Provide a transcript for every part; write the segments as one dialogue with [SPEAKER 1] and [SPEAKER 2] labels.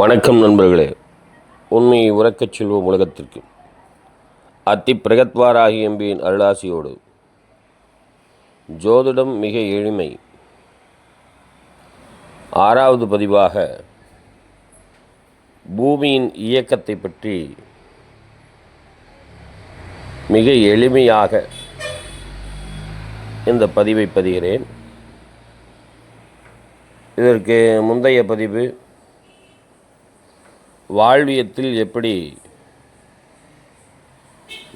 [SPEAKER 1] வணக்கம் நண்பர்களே. உண்மையை உறக்கச் செல்வோம் உலகத்திற்கு. அத்தி பிரகத்வாராகி எம்பியின் அருளாசியோடு. ஜோதிடம் மிக எளிமை. ஆறாவது பதிவாக பூமியின் இயக்கத்தை பற்றி மிக எளிமையாக இந்த பதிவை பதிகிறேன். இதற்கு முந்தைய பதிவு வாழ்வியத்தில் எப்படி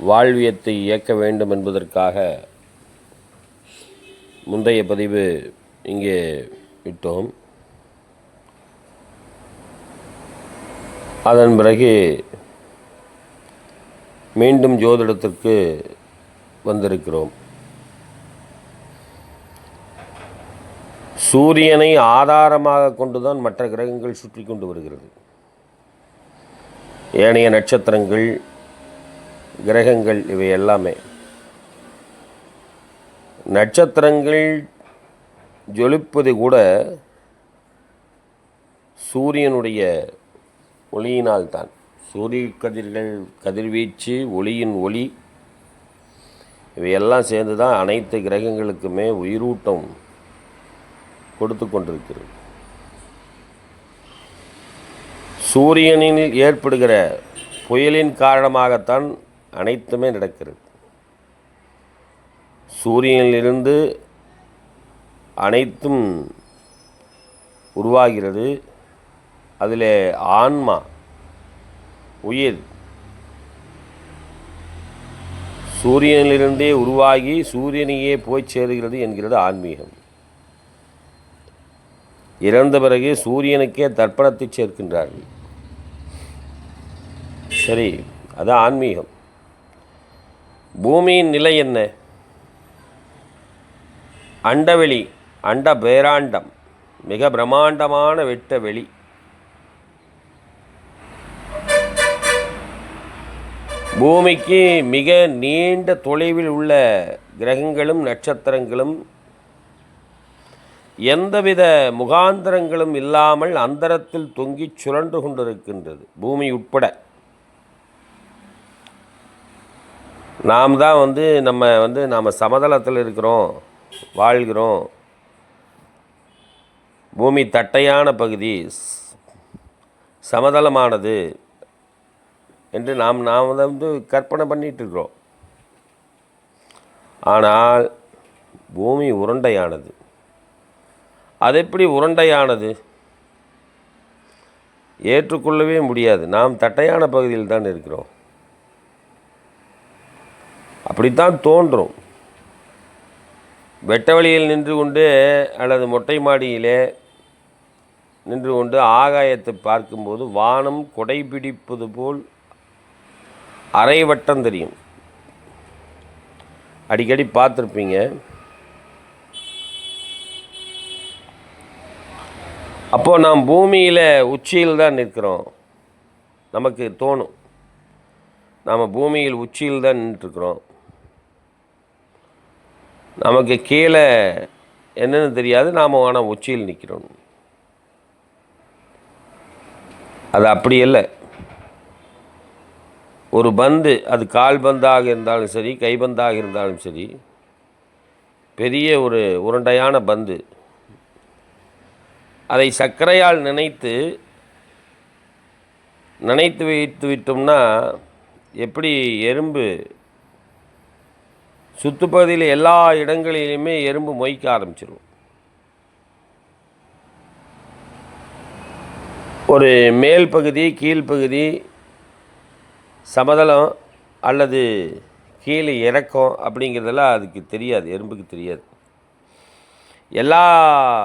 [SPEAKER 1] வாழ்வியத்தை இயக்க வேண்டும் என்பதற்காக முந்தைய பதிவு இங்கே விட்டோம் அதன் பிறகு மீண்டும் ஜோதிடத்திற்கு வந்திருக்கிறோம். சூரியனை ஆதாரமாக கொண்டுதான் மற்ற கிரகங்கள் சுற்றி கொண்டு வருகிறது. ஏனைய நட்சத்திரங்கள் கிரகங்கள் இவை எல்லாமே. நட்சத்திரங்கள் ஜொலிப்பது கூட சூரியனுடைய ஒளியினால்தான் சூரிய கதிர்கள் கதிர்வீச்சு ஒளியின் ஒளி இவையெல்லாம் சேர்ந்து தான் அனைத்து கிரகங்களுக்குமே உயிரூட்டம் கொடுத்து கொண்டிருக்கிறது. சூரியனில் ஏற்படுகிற புயலின் காரணமாகத்தான் அனைத்துமே நடக்கிறது. சூரியனிலிருந்து அனைத்தும் உருவாகிறது. அதில் ஆன்மா உயிர் சூரியனிலிருந்தே உருவாகி சூரியனையே போய் சேருகிறது என்கிறது ஆன்மீகம். இறந்த பிறகு சூரியனுக்கே தர்ப்பணத்தை சேர்க்கின்றார்கள். சரி அது ஆன்மீகம். பூமியின் நிலை என்ன? அண்டவெளி அண்ட பேராண்டம் மிக பிரம்மாண்டமான வெட்ட வெளி. பூமிக்கு மிக நீண்ட தொலைவில் உள்ள கிரகங்களும் நட்சத்திரங்களும் எந்தவித முகாந்திரங்களும் இல்லாமல் அந்தரத்தில் தொங்கிச் சுழன்று கொண்டிருக்கின்றது. பூமி உட்பட. நாம் தான் வந்து நம்ம வந்து நாம் சமதளத்தில் இருக்கிறோம் வாழ்கிறோம். பூமி தட்டையான பகுதி சமதளமானது என்று நாம் நாம் வந்து கற்பனை பண்ணிட்டு இருக்கிறோம். ஆனால் பூமி உருண்டையானது. அது எப்படி உருண்டையானது? ஏற்றுக்கொள்ளவே முடியாது. நாம் தட்டையான பகுதியில் தான் இருக்கிறோம். அப்படித்தான் தோன்றும். வெட்ட வழியில் நின்று கொண்டு அல்லது மொட்டை மாடியிலே நின்று கொண்டு ஆகாயத்தை பார்க்கும்போது வானம் குடைபிடிப்பது போல் அரை வட்டம் தெரியும். அடிக்கடி பார்த்துருப்பீங்க. அப்போது நாம் பூமியில் உச்சியில் தான் நிற்கிறோம். நமக்கு தோணும். நாம் பூமியில் உச்சியில் தான் நின்றுருக்குறோம் நமக்கு கீழே என்னென்னு தெரியாது நாம் ஆனால் உச்சியில் நிற்கிறோம் அது அப்படி இல்லை ஒரு பந்து அது கால் பந்தாக இருந்தாலும் சரி கைபந்தாக இருந்தாலும் சரி பெரிய ஒரு உருண்டையான பந்து. அதை சர்க்கரையால் நினைத்து நினைத்து வைத்து விட்டோம்னா எப்படி எறும்பு சுற்றுப்பகுதியில் எல்லா இடங்களிலுமே எறும்பு மொய்க்க ஆரம்பிச்சிடும் ஒரு மேல் பகுதி கீழ்ப்பகுதி சமதளம் அல்லது கீழே இறக்கம் அப்படிங்கிறதெல்லாம் அதுக்கு தெரியாது எறும்புக்கு தெரியாது. எல்லா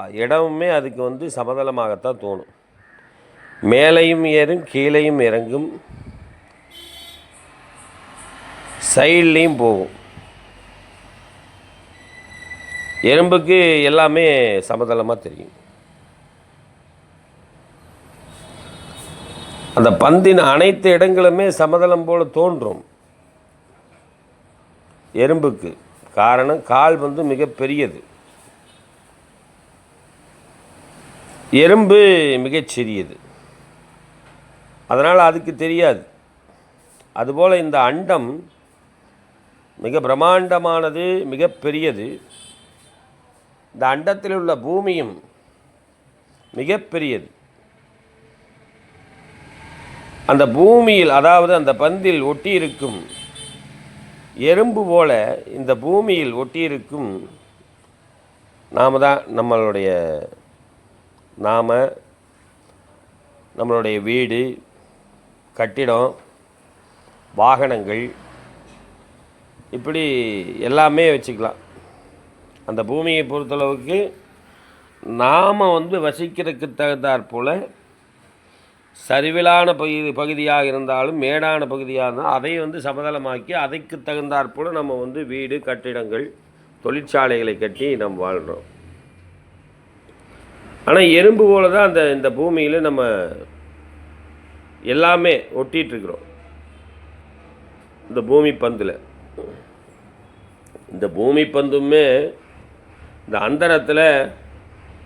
[SPEAKER 1] இடமுமே அதுக்கு வந்து சமதளமாகத்தான் தோணும். மேலையும் ஏறும் கீழையும் இறங்கும் சைட்லேயும் போகும். எறும்புக்கு எல்லாமே சமதளமாக தெரியும். அந்த பந்தின் அனைத்து இடங்களுமே சமதளம் போல் தோன்றும். எறும்புக்கு காரணம் கால் வந்து மிக பெரியது. எறும்பு மிகச் சிறியது. அதனால் அதுக்கு தெரியாது. அதுபோல் இந்த அண்டம் மிக பிரம்மாண்டமானது மிக பெரியது. இந்த அண்டத்தில் உள்ள பூமியும் மிகப்பெரியது. அந்த பூமியில் அதாவது அந்த பந்தில் ஒட்டியிருக்கும் எறும்பு போல இந்த பூமியில் ஒட்டியிருக்கும் நாம தான் நம்மளுடைய நாம நம்மளுடைய வீடு கட்டிடம் வாகனங்கள் இப்படி எல்லாமே வச்சுக்கலாம். அந்த பூமியை பொறுத்தளவுக்கு நாம் வந்து வசிக்கிறதுக்கு தகுந்தாற் போல் சரிவிலான பகுதி பகுதியாக இருந்தாலும் மேடான பகுதியாக இருந்தாலும் அதை வந்து சமதளமாக்கி அதைக்கு தகுந்தாற் போல் நம்ம வந்து வீடு கட்டிடங்கள் தொழிற்சாலைகளை கட்டி நம்ம வாழ்கிறோம் ஆனால் எறும்பு போல தான் அந்த இந்த பூமியில் நம்ம எல்லாமே ஒட்டிகிட்ருக்குறோம் இந்த பூமி பந்தில் இந்த பூமி பந்துமே இந்த அந்தரத்தில்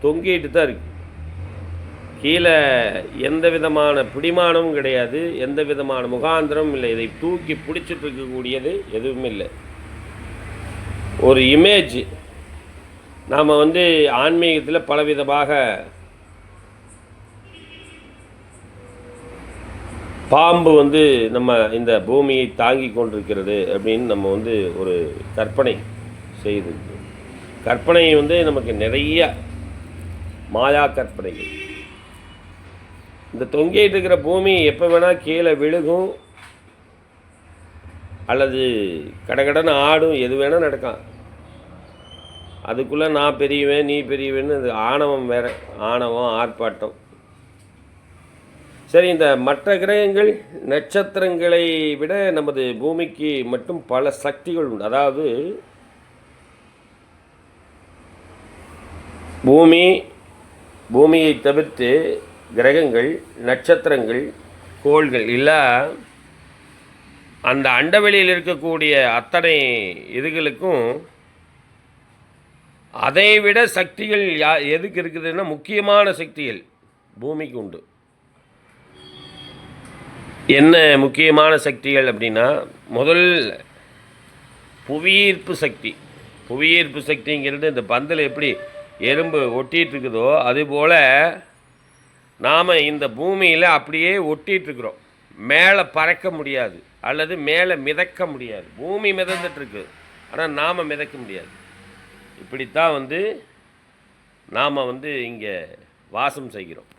[SPEAKER 1] தொங்கிட்டு தான் இருக்கு. கீழே எந்த விதமான பிடிமானமும் கிடையாது எந்த விதமான முகாந்திரமும் இல்லை. இதை தூக்கி பிடிச்சிட்டு இருக்கக்கூடியது எதுவும் இல்லை. ஒரு இமேஜ் நாம் வந்து ஆன்மீகத்தில் பலவிதமாக பாம்பு வந்து நம்ம இந்த பூமியை தாங்கி கொண்டிருக்கிறது அப்படின்னு நம்ம வந்து ஒரு கற்பனை செய்து கற்பனை வந்து நமக்கு நிறைய மாயா கற்பனைகள். இந்த தொங்கிட்டு இருக்கிற பூமி எப்போ வேணால் கீழே விழுகும். அல்லது கடகடன்னு ஆடும் எது வேணால் நடக்கும் அதுக்குள்ளே நான் பெரியவேன் நீ பெரியவன்னு அது ஆணவம் வேற ஆணவம் ஆர்ப்பாட்டம். சரி இந்த மற்ற கிரகங்கள் நட்சத்திரங்களை விட நமது பூமிக்கு மட்டும் பல சக்திகள் உண்டு. அதாவது பூமி பூமியை தவிர்த்து கிரகங்கள் நட்சத்திரங்கள் கோள்கள் இல்லை. அந்த அண்டவெளியில் இருக்கக்கூடிய அத்தனை இதுகளுக்கும் அதை விட சக்திகள் யா எதுக்கு இருக்குதுன்னா முக்கியமான சக்திகள் பூமிக்கு உண்டு. என்ன முக்கியமான சக்திகள் அப்படின்னா முதல் புவியீர்ப்பு சக்தி. புவியீர்ப்பு சக்திங்கிறது இந்த பந்தில் எப்படி எறும்பு ஒட்டிகிட்டு இருக்குதோ அதுபோல் நாம் இந்த பூமியில் அப்படியே ஒட்டிகிட்ருக்குறோம் மேலே பறக்க முடியாது அல்லது மேலே மிதக்க முடியாது. பூமி மிதந்துட்டுருக்கு ஆனால் நாம் மிதக்க முடியாது. இப்படித்தான் வந்து நாம் வந்து இங்கே வாசம் செய்கிறோம்.